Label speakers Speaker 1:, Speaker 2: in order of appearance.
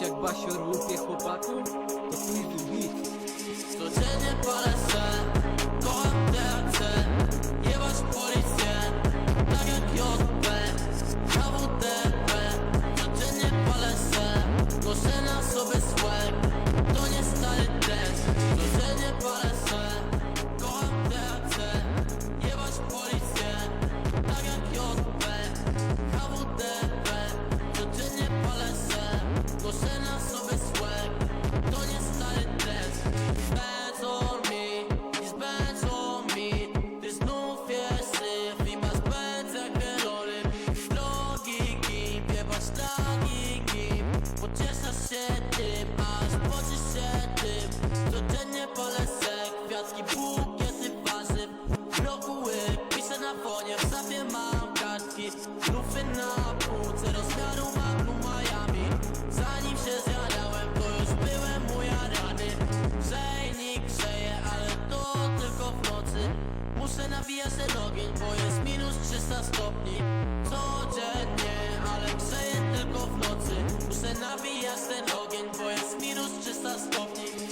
Speaker 1: jak Basio rłupie chłopaku, to
Speaker 2: pójdź nagi kim Pocieszasz się tym, aż pocisz się tym. Codziennie sek, kwiatki, bukiety warzyw. Brokuły, piszę na fonie, w szafie mam kartki. Lufy na półce, rozmiaru Magnum Miami. Zanim się zjarałem, to już byłem ujarany Grzejnik grzeje, ale to tylko w nocy. Muszę nawijać ten ogień, bo jest minus 300 stopni stuff.